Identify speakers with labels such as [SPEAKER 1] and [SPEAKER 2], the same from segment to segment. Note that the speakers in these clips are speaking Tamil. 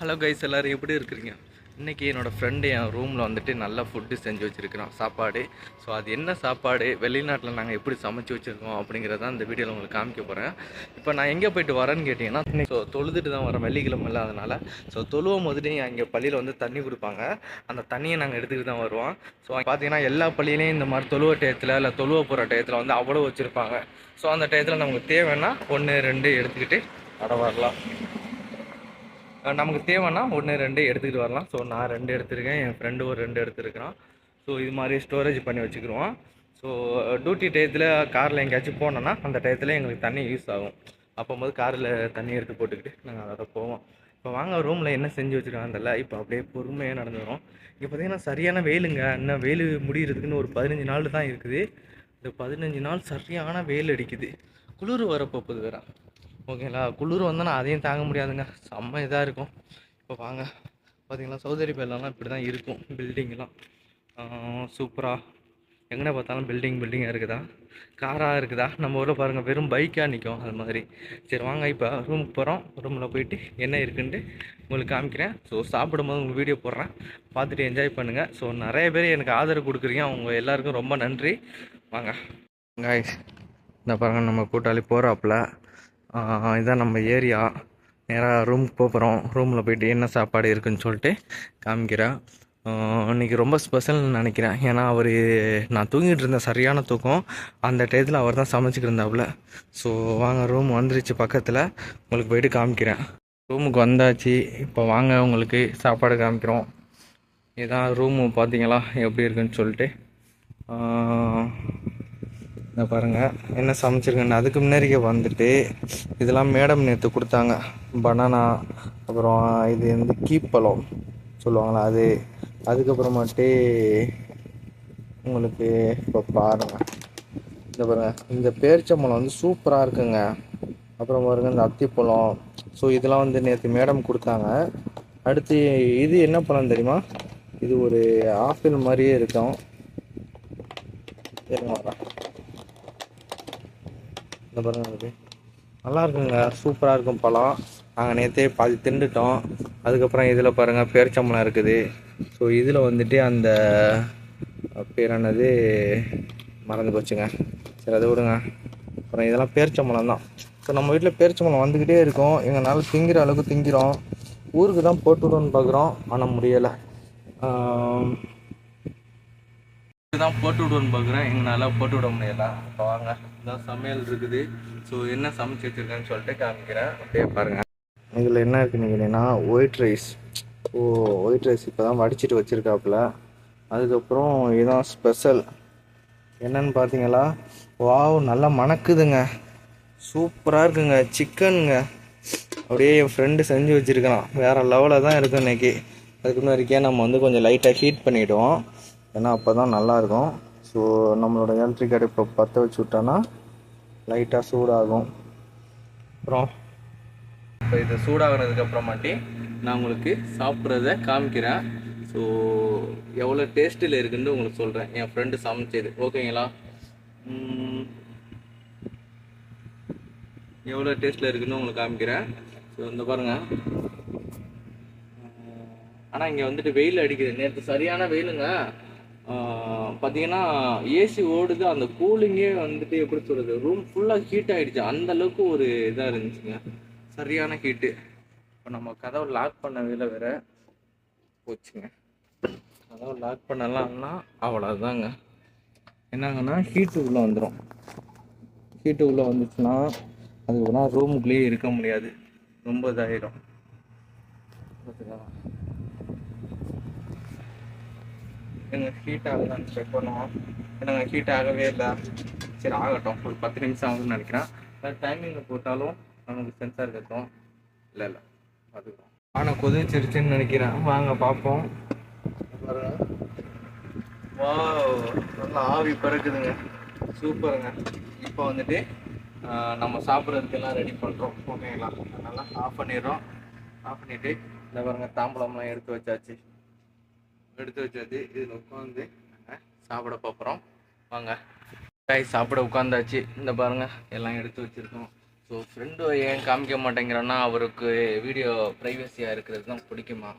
[SPEAKER 1] ஹலோ கைஸ் எல்லோரும் எப்படி இருக்கிறீங்க? இன்றைக்கி என்னோடய ஃப்ரெண்டு என் ரூமில் வந்துட்டு நல்லா ஃபுட்டு செஞ்சு வச்சுருக்கிறோம் சாப்பாடு. ஸோ அது என்ன சாப்பாடு வெளிநாட்டில் நாங்கள் எப்படி சமைச்சு வச்சுருக்கோம் அப்படிங்கிறத இந்த வீடியோவில் உங்களுக்கு காமிக்க போகிறேன் இப்போ நான் எங்கே போயிட்டு வரேன்னு கேட்டிங்கன்னா ஸோ தொழுதுட்டு தான் வரேன் வெள்ளிக்கிழமை இல்லாதனால ஸோ தொழுவும் போதுட்டு இங்கே பள்ளியில் வந்து தண்ணி கொடுப்பாங்க. அந்த தண்ணியை நாங்கள் எடுத்துக்கிட்டு தான் வருவோம். ஸோ பார்த்தீங்கன்னா எல்லா பள்ளியிலையும் இந்த மாதிரி தொழுவ டயத்தில் இல்லை தொழுவ போகிற டயத்தில் வந்து அவ்வளோ வச்சுருப்பாங்க. ஸோ அந்த டயத்தில் நமக்கு தேவைன்னா ஒன்று ரெண்டு எடுத்துக்கிட்டு அட வரலாம். நமக்கு தேவைன்னா ஒன்று ரெண்டு எடுத்துக்கிட்டு வரலாம். ஸோ நான் ரெண்டு எடுத்திருக்கேன். என் ஃப்ரெண்டு ஒரு ரெண்டு எடுத்துருக்கிறான். ஸோ இது மாதிரி ஸ்டோரேஜ் பண்ணி வச்சுக்கிடுவோம் ஸோ டியூட்டி டயத்தில் காரில் எங்கேயாச்சும் போனோன்னா அந்த டயத்தில் எங்களுக்கு தண்ணி யூஸ் ஆகும். அப்போம்போது காரில் தண்ணி எடுத்து போட்டுக்கிட்டு நாங்கள் அதோட போவோம். இப்போ வாங்க ரூமில் என்ன செஞ்சு வச்சுருக்காங்கல்ல இப்போ அப்படியே பொறுமையாக நடந்துடும் இப்போ பார்த்தீங்கன்னா சரியான வெயிலுங்க. இன்னும் வெயில் முடியறதுக்குன்னு ஒரு பதினஞ்சு நாள் தான் இருக்குது. இந்த பதினஞ்சு நாள் சரியான வெயில் அடிக்குது. குளிர் வரப்போகுது வேற. ஓகேங்களா? குளிர் வந்தோன்னா அதையும் தாங்க முடியாதுங்க. செம்ம இதாக இருக்கும். இப்போ வாங்க. பார்த்தீங்களா சௌதரி பேர்லாம் இப்படி தான் இருக்கும். பில்டிங்லாம். சூப்பராக எங்கே பார்த்தாலும் பில்டிங் பில்டிங்காக இருக்குதா? காராக இருக்குதா? நம்ம ஊரில் பாருங்கள் வெறும் பைக்காக நிற்கும் அது மாதிரி. சரி வாங்க. இப்போ ரூமுக்கு போகிறோம் ரூமில் போயிட்டு என்ன இருக்குன்ட்டு உங்களுக்கு காமிக்கிறேன். ஸோ சாப்பிடும்போது உங்களுக்கு வீடியோ போடுறேன். பார்த்துட்டு என்ஜாய் பண்ணுங்கள் ஸோ நிறைய பேர் எனக்கு ஆதரவு கொடுக்குறீங்க. அவங்க எல்லாருக்கும் ரொம்ப நன்றி. வாங்க. காய்ஸ் இந்த பாருங்கள் நம்ம கூட்டாளி போகிறாப்புல இதான் நம்ம ஏரியா. நேராக ரூமுக்கு போகிறோம் ரூமில் போயிட்டு என்ன சாப்பாடு இருக்குன்னு சொல்லிட்டு காமிக்கிறேன் இன்றைக்கி ரொம்ப ஸ்பெஷல்னு நினைக்கிறேன். ஏன்னா அவர் நான் தூங்கிட்டு இருந்தேன். சரியான தூக்கம். அந்த டயத்தில் அவர் தான் சமைச்சிட்டு இருந்தாப்புல. ஸோ வாங்க ரூம் வந்துருச்சு பக்கத்தில். உங்களுக்கு போயிட்டு காமிக்கிறேன். ரூமுக்கு வந்தாச்சு. இப்போ வாங்க உங்களுக்கு சாப்பாடு காமிக்கிறோம். இதான் ரூமு பார்த்தீங்களா எப்படி இருக்குன்னு சொல்லிட்டு. இந்த பாருங்கள் என்ன சமைச்சிருக்கேன்னு. அதுக்கு முன்னாடியே வந்துட்டு இதெல்லாம் மேடம் நேற்று கொடுத்தாங்க. பனானா அப்புறம் இது வந்து கீப்பழம் சொல்லுவாங்களா அது. அதுக்கப்புறமாட்டு உங்களுக்கு இப்போ பாருங்கள் இந்த பாருங்கள் இந்த பேரிச்சம்பழம் வந்து சூப்பராக இருக்குங்க. அப்புறம் பாருங்க இந்த அத்திப்பழம். ஸோ இதெல்லாம் வந்து நேற்று மேடம் கொடுத்தாங்க. அடுத்து இது என்ன பழம் தெரியுமா? இது ஒரு ஆப்பிள் மாதிரியே இருக்கும். இருங்க வரேன் இந்த பாருங்க இருக்கு நல்லா இருக்குங்க. சூப்பராக இருக்கும் பழம். நாங்கள் நேற்றே பாதி திண்டுட்டோம் அதுக்கப்புறம் இதில் பாருங்கள் பேரிச்சம்பளம் இருக்குது. ஸோ இதில் வந்துட்டு அந்த பேர் என்னது? மறந்து போச்சுங்க. சரி அதை விடுங்க. அப்புறம் இதெல்லாம் பேரிச்சம்பளம் தான். ஸோ நம்ம வீட்டில் பேரிச்சம்பளம் வந்துக்கிட்டே இருக்கும். எங்களால் திங்கிற அளவுக்கு திங்கிறோம். ஊருக்கு தான் போட்டு பார்க்குறோம் ஆனால் முடியலை. தான் போட்டு விடுவோன்னு பார்க்குறேன் எங்களால் போட்டு விட முடியல. வாங்க. இதான் சமையல் இருக்குது. ஸோ என்ன சமைச்சு வச்சிருக்கேன்னு சொல்லிட்டு காமிக்கிறேன். அப்படியே பாருங்கள் இதில் என்ன இருக்குன்னு கேட்டீங்கன்னா ஒயிட் ரைஸ் ஓ ஒயிட் ரைஸ் இப்போ தான் வடிச்சிட்டு வச்சுருக்காப்புல. அதுக்கப்புறம் இதுதான் ஸ்பெஷல் என்னன்னு பார்த்தீங்களா வாவ் நல்லா மணக்குதுங்க. சூப்பராக இருக்குங்க. சிக்கனுங்க அப்படியே என் ஃப்ரெண்டு செஞ்சு வச்சுருக்கான் வேறு லெவலில் தான் இருக்கும் இன்றைக்கி அதுக்கு முன்னாடிக்கே நம்ம வந்து கொஞ்சம் லைட்டாக ஹீட் பண்ணிவிடுவோம் ஏன்னா அப்போ தான் நல்லாயிருக்கும் ஸோ நம்மளோட எலக்ட்ரிக் அடுப்பை பற்ற வச்சு விட்டோன்னா லைட்டாக சூடாகும். அப்புறம் இப்போ இது சூடாகினதுக்கு அப்புறமாட்டி நான் உங்களுக்கு சாப்பிட்றத காமிக்கிறேன். ஸோ எவ்வளோ டேஸ்ட்டில் இருக்குன்னு உங்களுக்கு சொல்கிறேன் என் ஃப்ரெண்டு சமைச்சது. ஓகேங்களா எவ்வளோ டேஸ்ட்டில் இருக்குன்னு உங்களுக்கு காமிக்கிறேன். ஸோ இந்த பாருங்கள் ஆனால் இங்கே வந்துட்டு வெயில் அடிக்குது. நேற்று சரியான வெயிலுங்க. பார்த்தீங்கன்னா ஏசி ஓடுது அந்த கூலிங்கே வந்துட்டு எப்படி சொல்கிறது ரூம் ஃபுல்லாக ஹீட் ஆகிடுச்சு அந்த அளவுக்கு ஒரு இதாக இருந்துச்சுங்க. சரியான ஹீட்டு இப்போ நம்ம கதவை லாக் பண்ண வேலை வேற போச்சுங்க. கதவை லாக் பண்ணலாம்னா அவ்வளோதாங்க என்னங்கன்னா ஹீட்டு உள்ளே வந்துடும் ஹீட்டு உள்ளே வந்துச்சுன்னா அதுக்கப்புறம் ரூமுக்குள்ளேயே இருக்க முடியாது. ரொம்ப இதாகிடும் பார்த்துக்கலாம் எங்கள் ஹீட் ஆகுதான்னு செக் பண்ணுவோம் எனக்கு ஹீட் ஆகவே இல்லை. சரி ஆகட்டும். ஒரு பத்து நிமிஷம் ஆகுதுன்னு நினைக்கிறேன். அது டைமிங்கில் போட்டாலும் நமக்கு சென்சார் கட்டும் இல்லை இல்லை. பார்த்துக்கலாம் ஆனால் கொதிச்சிருச்சுன்னு நினைக்கிறேன். வாங்க பார்ப்போம். வா நல்லா ஆவி பறக்குதுங்க. சூப்பருங்க. இப்போ வந்துட்டு நம்ம சாப்பிட்றதுக்கெல்லாம் ரெடி பண்ணுறோம் ஓகேங்களா நல்லா ஆஃப் பண்ணிடுறோம். ஆஃப் பண்ணிவிட்டு இந்த பாருங்க தாம்பழம்லாம் எடுத்து வச்சாச்சு. எடுத்து வச்சது இதில் உட்காந்து நாங்கள் சாப்பிட பார்க்குறோம் வாங்க. காய் சாப்பிட உட்காந்தாச்சு. இந்த பாருங்கள் எல்லாம் எடுத்து வச்சுருக்கோம். ஸோ ஃப்ரெண்டு ஏன் காமிக்க மாட்டேங்கிறன்னா அவருக்கு வீடியோ ப்ரைவசியாக இருக்கிறது தான் பிடிக்குமா?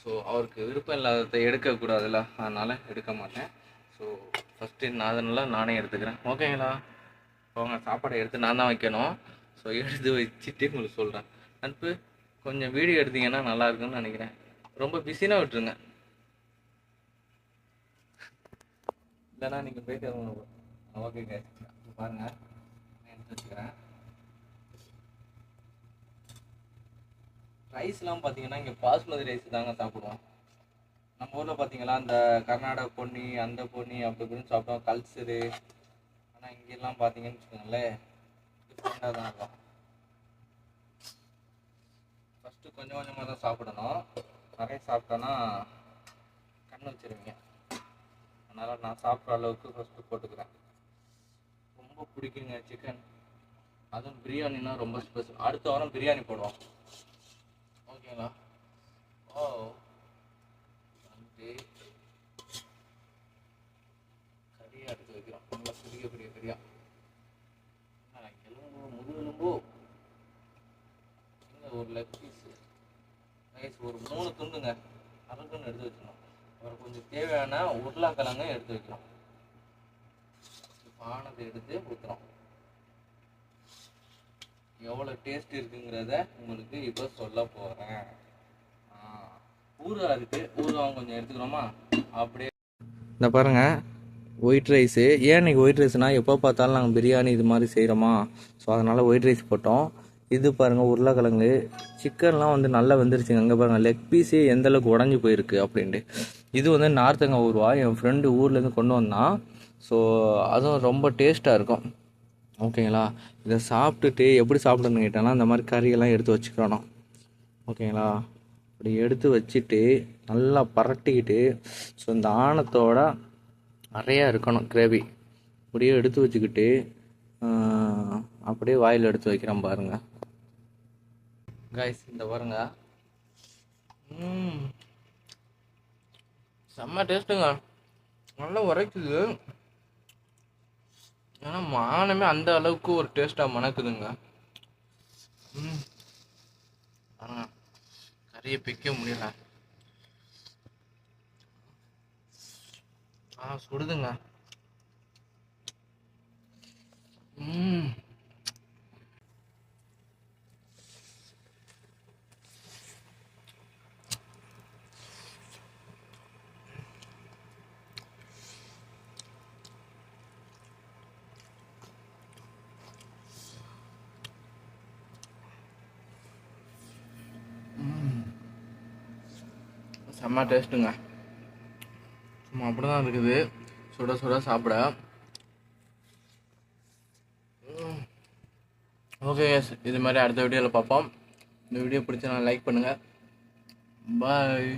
[SPEAKER 1] ஸோ அவருக்கு விருப்பம் இல்லாததை எடுக்கக்கூடாதுல்ல. அதனால் எடுக்க மாட்டேன். ஸோ ஃபஸ்ட்டு நான் அதனால் நானே எடுத்துக்கிறேன். ஓகேங்களா போங்க சாப்பாடை எடுத்து நான் தான் வைக்கணும். ஸோ எடுத்து வச்சுட்டு உங்களுக்கு சொல்கிறேன் நட்பு கொஞ்சம் வீடியோ எடுத்தீங்கன்னா நல்லா இருக்கும்னு நினைக்கிறேன். ரொம்ப பிஸினா விட்டுருங்க. இல்லைன்னா நீங்கள் போயிட்டு ஓகேங்க பாருங்க. நான் எடுத்து வச்சுக்கிறேன். ரைஸ்லாம் பார்த்தீங்கன்னா இங்கே பாஸ்மதி ரைஸ் தாங்க சாப்பிடுவோம். நம்ம ஊரில் பார்த்தீங்களா அந்த கர்நாடக பொன்னி அந்த பொன்னி அப்படி இப்படின்னு சாப்பிட்டோம் கல்ச்சரு ஆனால் இங்கெல்லாம் பார்த்தீங்கன்னு வச்சுக்கோங்களேன் டிஃப்ரெண்டாக தான் இருக்கும். ஃபஸ்ட்டு கொஞ்சம் கொஞ்சமாக தான் சாப்பிடணும். நிறைய சாப்பிட்டோன்னா கண் வச்சிருவீங்க. அதனால் நான் சாப்பிட்ற அளவுக்கு ஃபஸ்ட்டு போட்டுக்கிறேன். ரொம்ப பிடிக்குங்க சிக்கன் அதுவும் பிரியாணினா ரொம்ப ஸ்பெஷல் அடுத்த வாரம் பிரியாணி போடுவோம். ஓகேங்களா? ஓ. வந்து கறியாக எடுத்து வைக்கிறோம். நல்லா பெரிய பெரிய கறியா. ஆ, எலும்பு முழு எலும்பு ஒரு லெக் பீஸ் ரைஸ் ஒரு மூணு துண்டுங்க. அரை துண்டு எடுத்து வச்சுக்கணும் அப்புறம் கொஞ்சம் தேவையான உருளைக்கிழங்கு எடுத்து வைக்கிறோம். பானத்தை எடுத்து ஊற்றுறோம் எவ்வளோ டேஸ்ட் இருக்குங்கிறத உங்களுக்கு இப்போ சொல்ல போகிறேன் ஊறுகா இருக்கு. ஊறுகாய் கொஞ்சம் எடுத்துக்கிறோமா? அப்படியே. இந்த பாருங்கள் ஒயிட் ரைஸு ஏன் இன்னைக்கு ஒயிட் ரைஸ்னால் எப்போ பார்த்தாலும் நாங்கள் பிரியாணி இது மாதிரி செய்கிறோமா ஸோ அதனால் ஒயிட் ரைஸ் போட்டோம். இது பாருங்கள் உருளைக்கிழங்கு. சிக்கன்லாம் வந்து நல்லா வந்துருச்சுங்க. அங்கே பாருங்கள் லெக் பீஸே எந்த அளவுக்கு உடஞ்சி போயிருக்கு அப்படின்ட்டு. இது வந்து நார்த்தங்க ஊருவா என் ஃப்ரெண்டு ஊர்லேருந்து கொண்டு வந்தான் ஸோ அதுவும் ரொம்ப டேஸ்ட்டாக இருக்கும். ஓகேங்களா இதை சாப்பிட்டுட்டு எப்படி சாப்பிடணும்னு கேட்டேன்னா இந்த மாதிரி கறியெல்லாம் எடுத்து வச்சுக்கணும். ஓகேங்களா இப்படி எடுத்து வச்சுட்டு நல்லா பரட்டிக்கிட்டு ஸோ இந்த ஆணத்தோட நிறையா இருக்கணும் கிரேவி. அப்படியே எடுத்து வச்சுக்கிட்டு அப்படியே வாயில் எடுத்து வைக்கிறேன் பாருங்கள் காய்ஸ் இந்த பாருங்க. செம்ம டேஸ்ட்டுங்க. நல்லா உரைக்குது. ஏன்னா மானமே அந்த அளவுக்கு ஒரு டேஸ்ட்டாக மணக்குதுங்க. ம். கறியை பிக்க முடியல. ஆ சுடுதுங்க. ம். செம்ம டேஸ்ட்டுங்க. சும்மா அப்படி தான் இருக்குது. சுட சுட சாப்பிட. ஓகே இது மாதிரி அடுத்த வீடியோவில் பார்ப்போம். இந்த வீடியோ பிடிச்சா லைக் பண்ணுங்கள் பாய்